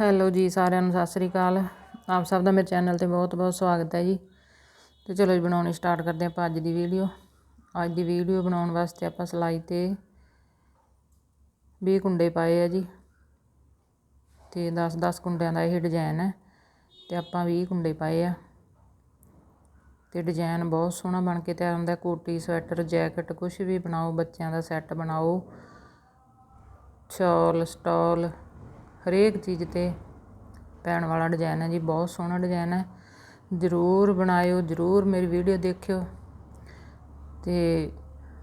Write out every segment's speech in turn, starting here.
Hello ਜੀ, ਸਾਰਿਆਂ ਨੂੰ ਸਤਿ ਸ੍ਰੀ ਅਕਾਲ। ਆਪ ਸਭ ਦਾ ਮੇਰੇ ਚੈਨਲ ਤੇ ਬਹੁਤ ਬਹੁਤ ਸਵਾਗਤ ਹੈ ਜੀ। ਤੇ ਚਲੋ ਜੀ, ਬਣਾਉਣੀ ਸਟਾਰਟ ਕਰਦੇ ਆਪਾਂ ਅੱਜ ਦੀ ਵੀਡੀਓ ਅੱਜ ਦੀ ਵੀਡੀਓ ਬਣਾਉਣ ਵਾਸਤੇ ਆਪਾਂ ਸਲਾਈ ਤੇ 20 ਕੁੰਡੇ ਪਾਏ ਆ ਜੀ। ਤੇ 10 10 ਕੁੰਡਿਆਂ ਦਾ ਇਹ ਡਿਜ਼ਾਈਨ ਹੈ। ਤੇ ਆਪਾਂ 20 ਕੁੰਡੇ ਪਾਏ ਆ। ਤੇ ਡਿਜ਼ਾਈਨ ਬਹੁਤ ਸੋਹਣਾ ਬਣ ਕੇ ਤਿਆਰ ਹੁੰਦਾ। ਕੋਟੀ, ਸਵੈਟਰ, ਜੈਕਟ ਕੁਝ ਵੀ ਬਣਾਓ, ਬੱਚਿਆਂ ਦਾ ਸੈੱਟ ਬਣਾਓ। ਸ਼ਾਲ, ਸਟਾਲ ਹਰੇਕ ਚੀਜ਼ ਤੇ ਪੈਣ ਵਾਲਾ ਡਿਜ਼ਾਇਨ ਹੈ ਜੀ, ਬਹੁਤ ਸੋਹਣਾ ਡਿਜ਼ਾਇਨ ਹੈ। ਜ਼ਰੂਰ ਬਣਾਇਓ, ਜ਼ਰੂਰ ਮੇਰੀ ਵੀਡੀਓ ਦੇਖਿਓ। ਅਤੇ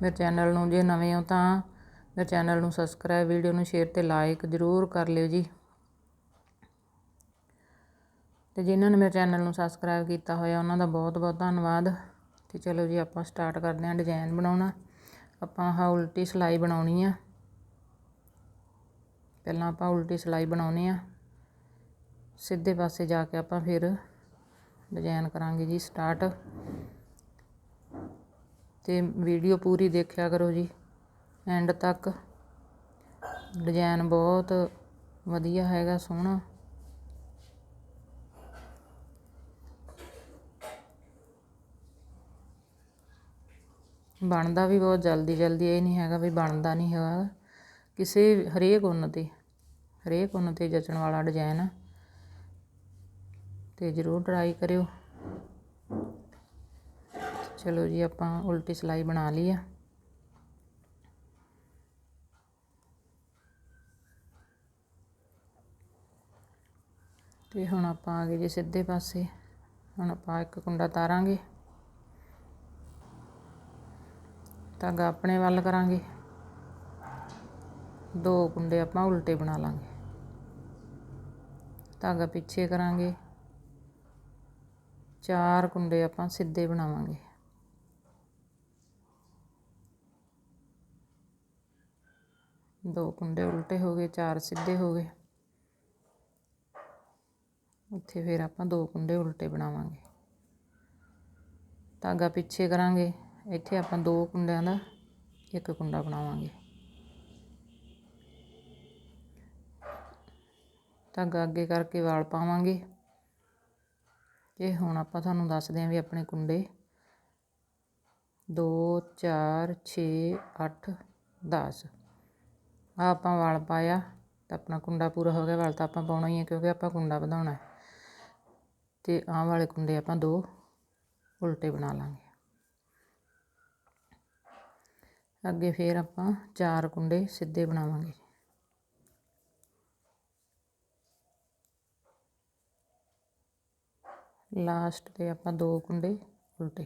ਮੇਰੇ ਚੈਨਲ ਨੂੰ ਜੇ ਨਵੇਂ ਹੋ ਤਾਂ ਮੇਰੇ ਚੈਨਲ ਨੂੰ ਸਬਸਕ੍ਰਾਈਬ ਵੀਡੀਓ ਨੂੰ ਸ਼ੇਅਰ ਤੇ ਲਾਈਕ ਜ਼ਰੂਰ ਕਰ ਲਿਓ ਜੀ। ਤੇ ਜਿਨ੍ਹਾਂ ਨੇ ਮੇਰੇ ਚੈਨਲ ਨੂੰ ਸਬਸਕ੍ਰਾਈਬ ਕੀਤਾ ਹੋਇਆ, ਉਹਨਾਂ ਦਾ ਬਹੁਤ ਬਹੁਤ ਧੰਨਵਾਦ। ਤੇ ਚਲੋ ਜੀ, ਆਪਾਂ ਸਟਾਰਟ ਕਰਦੇ ਹਾਂ ਡਿਜ਼ਾਈਨ ਬਣਾਉਣਾ। ਆਪਾਂ ਆਹ ਉਲਟੀ ਸਲਾਈ ਬਣਾਉਣੀ ਆ। ਪਹਿਲਾਂ ਆਪਾਂ ਉਲਟੀ ਸਿਲਾਈ ਬਣਾਉਣੀ ਆ ਸਿੱਧੇ ਪਾਸੇ ਜਾ ਕੇ ਆਪਾਂ ਫਿਰ ਡਿਜ਼ਾਈਨ ਕਰਾਂਗੇ ਜੀ ਸਟਾਰਟ ਤੇ ਵੀਡੀਓ ਪੂਰੀ ਦੇਖਿਆ ਕਰੋ ਜੀ। ਐਂਡ ਤੱਕ। ਡਿਜ਼ਾਈਨ ਬਹੁਤ ਵਧੀਆ ਹੈਗਾ, ਸੋਹਣਾ। ਬਣਦਾ ਵੀ ਬਹੁਤ ਜਲਦੀ ਜਲਦੀ ਇਹ ਨਹੀਂ ਹੈਗਾ ਵੀ ਬਣਦਾ ਨਹੀਂ ਹੈਗਾ। ਕਿਸੇ ਹਰੇਕ ਉੱਨ 'ਤੇ, ਹਰੇਕ ਉੱਨ 'ਤੇ ਜਚਣ ਵਾਲਾ ਡਿਜ਼ਾਈਨ ਅਤੇ ਜ਼ਰੂਰ ਟਰਾਈ ਕਰਿਓ। ਚਲੋ ਜੀ, ਆਪਾਂ ਉਲਟੀ ਸਿਲਾਈ ਬਣਾ ਲਈ ਆ। ਤੇ ਹੁਣ ਆਪਾਂ ਆ ਗਏ ਜੀ ਸਿੱਧੇ ਪਾਸੇ। ਹੁਣ ਆਪਾਂ ਇੱਕ ਕੁੰਡਾ ਤਾਰਾਂਗੇ। ਧਾਗਾ ਆਪਣੇ ਵੱਲ ਕਰਾਂਗੇ। ਦੋ ਕੁੰਡੇ ਆਪਾਂ ਉਲਟੇ ਬਣਾ ਲਾਂਗੇ। ਧਾਗਾ ਪਿੱਛੇ ਕਰਾਂਗੇ। ਚਾਰ ਕੁੰਡੇ ਆਪਾਂ ਸਿੱਧੇ ਬਣਾਵਾਂਗੇ। ਦੋ ਕੁੰਡੇ ਉਲਟੇ ਹੋ ਗਏ, ਚਾਰ ਸਿੱਧੇ ਹੋ ਗਏ। ਉੱਥੇ ਫਿਰ ਆਪਾਂ ਦੋ ਕੁੰਡੇ ਉਲਟੇ ਬਣਾਵਾਂਗੇ। ਧਾਗਾ ਪਿੱਛੇ ਕਰਾਂਗੇ। ਇੱਥੇ ਆਪਾਂ ਦੋ ਕੁੰਡਿਆਂ ਦਾ ਇੱਕ ਕੁੰਡਾ ਬਣਾਵਾਂਗੇ। ਧਾਗਾ ਅੱਗੇ ਕਰਕੇ ਵਾਲ ਪਾਵਾਂਗੇ। ਇਹ ਹੁਣ ਆਪਾਂ ਤੁਹਾਨੂੰ ਦੱਸਦੇ ਆਂ ਵੀ ਆਪਣੇ ਕੁੰਡੇ। 2 4 6 8 10 ਆ ਆਪਾਂ ਵਾਲ ਪਾਇਆ, ਤਾਂ ਆਪਣਾ ਕੁੰਡਾ ਪੂਰਾ ਹੋ ਗਿਆ। ਵਾਲ ਤਾਂ ਆਪਾਂ ਪਾਉਣਾ ਹੀ ਹੈ ਕਿਉਂਕਿ ਆਪਾਂ ਕੁੰਡਾ ਵਧਾਉਣਾ। ਹੈ ਤੇ ਆਹ ਵਾਲੇ ਕੁੰਡੇ ਆਪਾਂ ਦੋ ਉਲਟੇ ਬਣਾ ਲਾਂਗੇ। ਅੱਗੇ ਫੇਰ ਆਪਾਂ ਚਾਰ ਕੁੰਡੇ ਸਿੱਧੇ ਬਣਾਵਾਂਗੇ। ਲਾਸਟ ਤੇ ਆਪਾਂ ਦੋ ਕੁੰਡੇ ਉਲਟੇ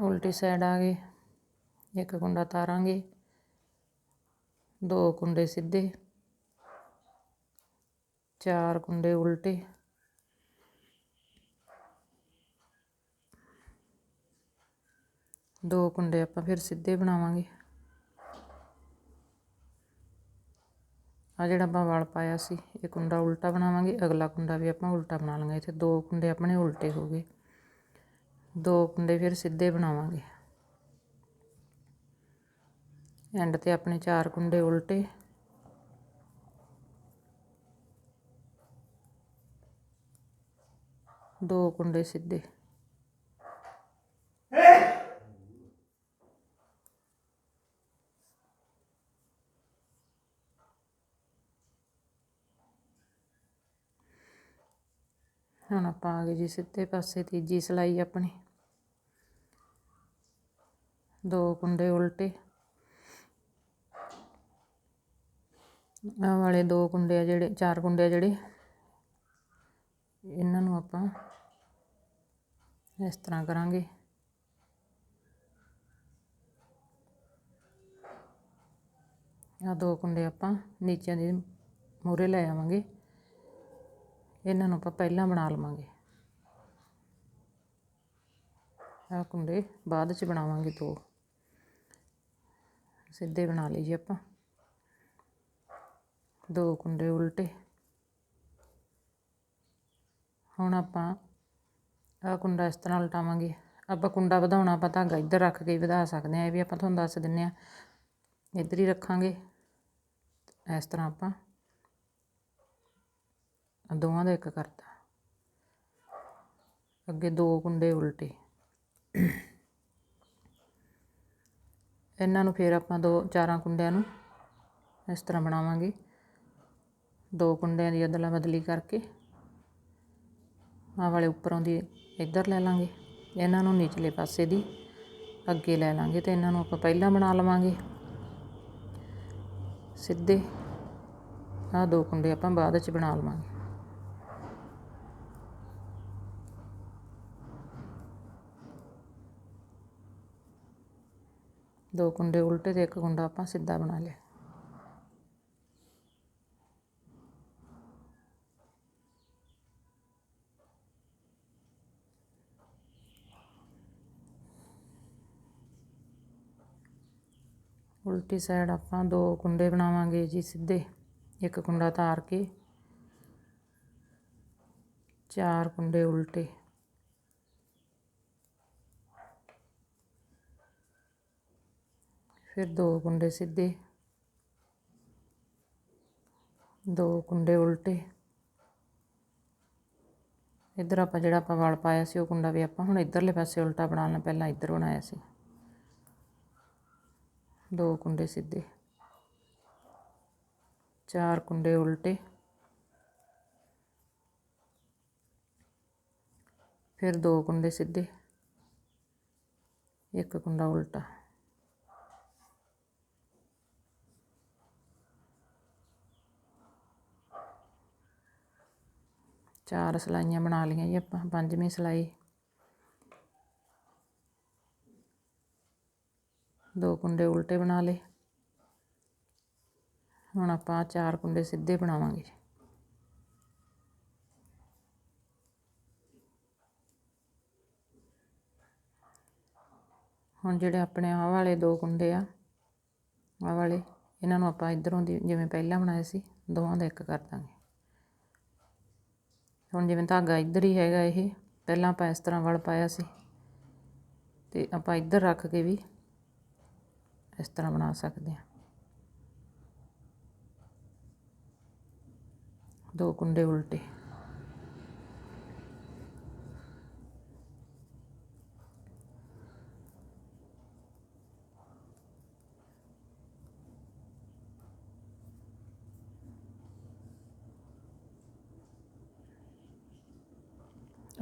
ਉਲਟੀ ਸਾਈਡ ਆ ਗਏ ਇੱਕ ਕੁੰਡਾ ਤਾਰਾਂਗੇ ਦੋ ਕੁੰਡੇ ਸਿੱਧੇ ਚਾਰ ਕੁੰਡੇ ਉਲਟੇ ਦੋ ਕੁੰਡੇ ਆਪਾਂ ਫਿਰ ਸਿੱਧੇ ਬਣਾਵਾਂਗੇ। ਆ ਜਿਹੜਾ ਆਪਾਂ ਵਾਲ ਪਾਇਆ ਸੀ, ਇਹ ਕੁੰਡਾ ਉਲਟਾ ਬਣਾਵਾਂਗੇ। ਅਗਲਾ ਕੁੰਡਾ ਵੀ ਆਪਾਂ ਉਲਟਾ ਬਣਾ ਲਾਂਗੇ। ਇੱਥੇ ਦੋ ਕੁੰਡੇ ਆਪਣੇ ਉਲਟੇ ਹੋ ਗਏ। ਦੋ ਕੁੰਡੇ ਫਿਰ ਸਿੱਧੇ ਬਣਾਵਾਂਗੇ। ਐਂਡ ਤੇ ਆਪਣੇ ਚਾਰ ਕੁੰਡੇ ਉਲਟੇ। ਦੋ ਕੁੰਡੇ ਸਿੱਧੇ। ਹੁਣ ਆਪਾਂ ਆ ਗਏ ਜੀ ਸਿੱਧੇ ਪਾਸੇ ਤੀਜੀ ਸਲਾਈ ਆਪਣੀ। ਦੋ ਕੁੰਡੇ ਉਲਟੇ। ਆ ਵਾਲੇ ਦੋ ਕੁੰਡੇ ਆ ਜਿਹੜੇ, ਚਾਰ ਕੁੰਡੇ ਆ ਜਿਹੜੇ। ਇਹਨਾਂ ਨੂੰ ਆਪਾਂ ਇਸ ਤਰ੍ਹਾਂ ਕਰਾਂਗੇ। ਆ ਦੋ ਕੁੰਡੇ ਆਪਾਂ ਨੀਚੇ ਦੇ ਮੂਰੇ ਲੈ ਆਵਾਂਗੇ। ਇਹਨਾਂ ਨੂੰ ਆਪਾਂ ਪਹਿਲਾਂ ਬਣਾ ਲਵਾਂਗੇ। ਆ ਕੁੰਡੇ ਬਾਅਦ ਚ ਬਣਾਵਾਂਗੇ ਦੋ। ਸਿੱਧੇ ਬਣਾ ਲਈ ਜੀ ਆਪਾਂ। ਦੋ ਕੁੰਡੇ ਉਲਟੇ। ਹੁਣ ਆਪਾਂ ਆਹ ਕੁੰਡਾ ਇਸ ਤਰ੍ਹਾਂ ਉਲਟਾਵਾਂਗੇ। ਆਪਾਂ ਕੁੰਡਾ ਵਧਾਉਣਾ ਆਪਾਂ ਧਾਗਾ ਇੱਧਰ ਰੱਖ ਕੇ ਵਧਾ ਸਕਦੇ ਆ ਇਹ ਵੀ ਆਪਾਂ ਤੁਹਾਨੂੰ ਦੱਸ ਦਿੰਨੇ ਆ ਇੱਧਰ ਹੀ ਰੱਖਾਂਗੇ। ਇਸ ਤਰ੍ਹਾਂ ਆਪਾਂ ਦੋਵਾਂ ਦਾ ਇੱਕ ਕਰਤਾ। ਅੱਗੇ ਦੋ ਕੁੰਡੇ ਉਲਟੇ। ਇਹਨਾਂ ਨੂੰ ਫਿਰ ਆਪਾਂ ਦੋ, ਚਾਰਾਂ ਕੁੰਡਿਆਂ ਨੂੰ ਇਸ ਤਰ੍ਹਾਂ ਬਣਾਵਾਂਗੇ। ਦੋ ਕੁੰਡਿਆਂ ਦੀ ਅਦਲਾ ਬਦਲੀ ਕਰਕੇ ਆਹ ਵਾਲੇ ਉੱਪਰੋਂ ਦੀ ਇੱਧਰ ਲੈ ਲਾਂਗੇ। ਇਹਨਾਂ ਨੂੰ ਨਿਚਲੇ ਪਾਸੇ ਦੀ ਅੱਗੇ ਲੈ ਲਾਂਗੇ ਤੇ ਇਹਨਾਂ ਨੂੰ ਆਪਾਂ ਪਹਿਲਾਂ ਬਣਾ ਲਵਾਂਗੇ। ਸਿੱਧੇ ਆਹ ਦੋ ਕੁੰਡੇ ਆਪਾਂ ਬਾਅਦ ਵਿੱਚ ਬਣਾ ਲਵਾਂਗੇ। ਦੋ ਕੁੰਡੇ ਉਲਟੇ ਤੇ ਇੱਕ ਕੁੰਡਾ ਆਪਾਂ ਸਿੱਧਾ ਬਣਾ ਲਿਆ। ਉਲਟੀ ਸਾਈਡ ਆਪਾਂ ਦੋ ਕੁੰਡੇ ਬਣਾਵਾਂਗੇ ਜੀ ਸਿੱਧੇ। ਇੱਕ ਕੁੰਡਾ ਤਾਰ ਕੇ, ਚਾਰ ਕੁੰਡੇ ਉਲਟੇ। ਫਿਰ ਦੋ ਕੁੰਡੇ ਸਿੱਧੇ, ਦੋ ਕੁੰਡੇ ਉਲਟੇ। ਇੱਧਰ ਆਪਾਂ ਜਿਹੜਾ ਆਪਾਂ ਵਲ ਪਾਇਆ ਸੀ, ਉਹ ਕੁੰਡਾ ਵੀ ਆਪਾਂ ਹੁਣ ਇੱਧਰਲੇ ਪਾਸੇ ਉਲਟਾ ਬਣਾਉਣਾ ਪਹਿਲਾਂ ਇੱਧਰ ਬਣਾਇਆ ਸੀ। ਦੋ ਕੁੰਡੇ ਸਿੱਧੇ, ਚਾਰ ਕੁੰਡੇ ਉਲਟੇ। ਫਿਰ ਦੋ ਕੁੰਡੇ ਸਿੱਧੇ, ਇੱਕ ਕੁੰਡਾ ਉਲਟਾ। ਚਾਰ ਸਲਾਈਆਂ ਬਣਾ ਲਈਆਂ ਜੀ ਆਪਾਂ, ਪੰਜਵੀਂ ਸਲਾਈ। ਦੋ ਕੁੰਡੇ ਉਲਟੇ ਬਣਾ ਲਏ। ਹੁਣ ਆਪਾਂ ਚਾਰ ਕੁੰਡੇ ਸਿੱਧੇ ਬਣਾਵਾਂਗੇ ਹੁਣ ਜਿਹੜੇ ਆਪਣੇ ਆਹ ਵਾਲੇ ਦੋ ਕੁੰਡੇ ਆ, ਆਹ ਵਾਲੇ, ਇਹਨਾਂ ਨੂੰ ਆਪਾਂ ਇਧਰੋਂ ਦੀ ਜਿਵੇਂ ਪਹਿਲਾਂ ਬਣਾਏ ਸੀ, ਦੋਵਾਂ ਦਾ ਇੱਕ ਕਰ ਦਾਂਗੇ। ਹੁਣ ਜਿਵੇਂ ਧਾਗਾ ਇੱਧਰ ਹੀ ਹੈਗਾ ਇਹ, ਪਹਿਲਾਂ ਆਪਾਂ ਇਸ ਤਰ੍ਹਾਂ ਵਲ ਪਾਇਆ ਸੀ। ਤੇ ਆਪਾਂ ਇੱਧਰ ਰੱਖ ਕੇ ਵੀ ਇਸ ਤਰ੍ਹਾਂ ਬਣਾ ਸਕਦੇ ਹਾਂ। ਦੋ ਕੁੰਡੇ ਉਲਟੇ।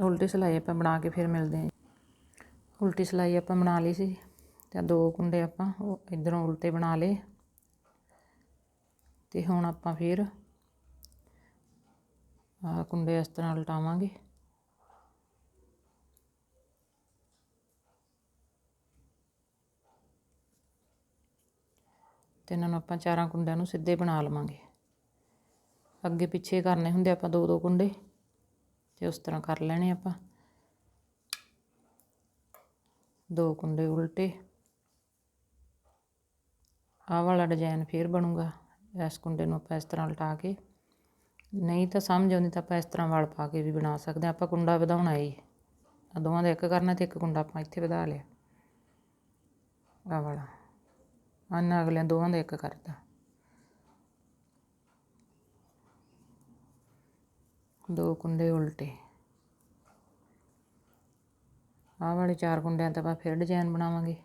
ਉਲਟੀ ਸਿਲਾਈ ਆਪਾਂ ਬਣਾ ਕੇ ਫਿਰ ਮਿਲਦੇ ਹਾਂ ਉਲਟੀ ਸਿਲਾਈ ਆਪਾਂ ਬਣਾ ਲਈ ਸੀ। ਤੇ ਦੋ ਕੁੰਡੇ ਆਪਾਂ ਉਹ ਇਧਰੋਂ ਉਲਟੇ ਬਣਾ ਲਏ। ਤੇ ਹੁਣ ਆਪਾਂ ਫਿਰ ਆ ਕੁੰਡੇ ਇਸ ਤਰ੍ਹਾਂ ਉਲਟਾਵਾਂਗੇ। ਤੇ ਇਹਨਾਂ ਨੂੰ ਆਪਾਂ ਚਾਰਾਂ ਕੁੰਡਿਆਂ ਨੂੰ ਸਿੱਧੇ ਬਣਾ ਲਵਾਂਗੇ। ਅੱਗੇ ਪਿੱਛੇ ਕਰਨੇ ਹੁੰਦੇ ਆਪਾਂ ਦੋ ਦੋ ਕੁੰਡੇ। ਤੇ ਉਸ ਤਰ੍ਹਾਂ ਕਰ ਲੈਣੇ ਆਪਾਂ। ਦੋ ਕੁੰਡੇ ਉਲਟੇ। ਆਹ ਵਾਲਾ ਡਿਜ਼ਾਈਨ ਫੇਰ ਬਣੂਗਾ। ਇਸ ਕੁੰਡੇ ਨੂੰ ਆਪਾਂ ਇਸ ਤਰ੍ਹਾਂ ਉਲਟਾ ਕੇ। ਨਹੀਂ ਤਾਂ ਸਮਝ ਆਉਂਦੀ ਤਾਂ ਆਪਾਂ ਇਸ ਤਰ੍ਹਾਂ ਵਲ ਪਾ ਕੇ ਵੀ ਬਣਾ ਸਕਦੇ ਆਪਾਂ ਕੁੰਡਾ ਵਧਾਉਣਾ ਏ ਆ ਦੋਵਾਂ ਦਾ ਇੱਕ ਕਰਨਾ ਤੇ ਇੱਕ ਕੁੰਡਾ ਆਪਾਂ ਇੱਥੇ ਵਧਾ ਲਿਆ। ਆਹ ਵਾਲਾ। ਆਨਾ ਅਗਲੇ ਦੋਵਾਂ ਦਾ ਇੱਕ ਕਰਤਾ। ਦੋ ਕੁੰਡੇ ਉਲਟੇ। ਆਹ ਵਾਲੇ ਚਾਰ ਕੁੰਡਿਆਂ ਤੇ ਆਪਾਂ ਫਿਰ ਡਿਜ਼ਾਈਨ ਬਣਾਵਾਂਗੇ।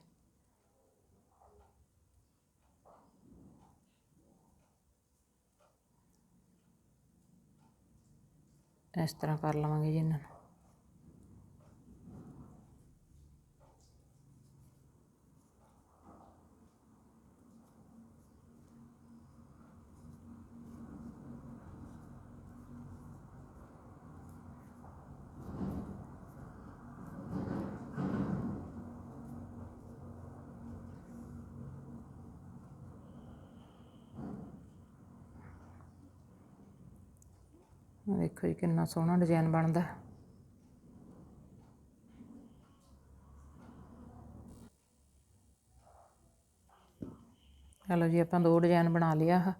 ਇਸ ਤਰ੍ਹਾਂ ਕਰ ਲਵਾਂਗੇ ਜੀ ਇਹਨਾਂ ਨੂੰ। ਦੇਖੋ ਜੀ ਕਿੰਨਾ ਸੋਹਣਾ ਡਿਜ਼ਾਈਨ ਬਣਦਾ। ਚਲੋ ਜੀ, ਆਪਾਂ ਦੋ ਡਿਜ਼ਾਈਨ ਬਣਾ ਲਿਆ ਆ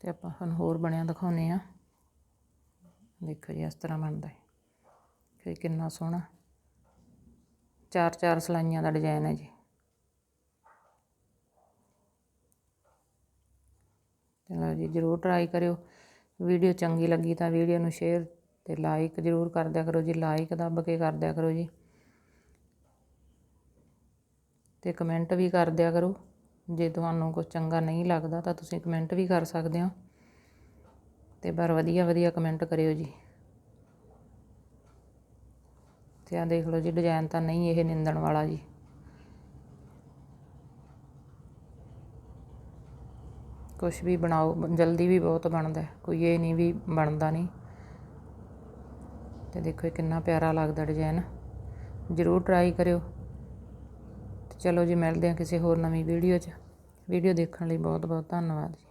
ਤੇ ਆਪਾਂ ਹੁਣ ਹੋਰ ਬਣਿਆ ਦਿਖਾਉਨੇ ਆ ਦੇਖੋ ਜੀ, ਇਸ ਤਰ੍ਹਾਂ ਬਣਦਾ ਹੈ। ਫਿਰ ਕਿੰਨਾ ਸੋਹਣਾ। ਚਾਰ ਚਾਰ ਸਲਾਈਆਂ ਦਾ ਡਿਜ਼ਾਈਨ ਹੈ ਜੀ। ਚਲੋ ਜੀ, ਜਰੂਰ ਟਰਾਈ ਕਰਿਓ। ਵੀਡੀਓ ਚੰਗੀ ਲੱਗੀ ਤਾਂ ਵੀਡੀਓ ਨੂੰ ਸ਼ੇਅਰ ਤੇ ਲਾਈਕ ਜਰੂਰ ਕਰ ਦਿਆ ਕਰੋ ਜੀ। ਲਾਈਕ ਦੱਬ ਕੇ ਕਰ ਦਿਆ ਕਰੋ ਜੀ। ਤੇ ਕਮੈਂਟ ਵੀ ਕਰ ਦਿਆ ਕਰੋ। ਜੇ ਤੁਹਾਨੂੰ ਕੁਝ ਚੰਗਾ ਨਹੀਂ ਲੱਗਦਾ ਤਾਂ ਤੁਸੀਂ ਕਮੈਂਟ ਵੀ ਕਰ ਸਕਦੇ ਹੋ। ਤੇ ਪਰ ਵਧੀਆ ਵਧੀਆ ਕਮੈਂਟ ਕਰਿਓ ਜੀ। ਤੇ ਆ ਦੇਖ ਲਓ ਜੀ ਡਿਜ਼ਾਈਨ ਤਾਂ ਨਹੀਂ ਇਹ ਨਿੰਦਣ ਵਾਲਾ ਜੀ। ਕੁਛ ਵੀ ਬਣਾਓ, ਜਲਦੀ ਵੀ ਬਹੁਤ ਬਣਦਾ ਕੋਈ ਇਹ ਨਹੀਂ ਵੀ ਬਣਦਾ ਨਹੀਂ। ਅਤੇ ਦੇਖੋ ਇਹ ਕਿੰਨਾ ਪਿਆਰਾ ਲੱਗਦਾ ਡਿਜ਼ਾਇਨ ਜਰੂਰ ਟਰਾਈ ਕਰਿਓ। ਚਲੋ ਜੀ, ਮਿਲਦੇ ਹਾਂ ਕਿਸੇ ਹੋਰ ਨਵੀਂ ਵੀਡੀਓ 'ਚ। ਵੀਡੀਓ ਦੇਖਣ ਲਈ ਬਹੁਤ ਬਹੁਤ ਧੰਨਵਾਦ ਜੀ।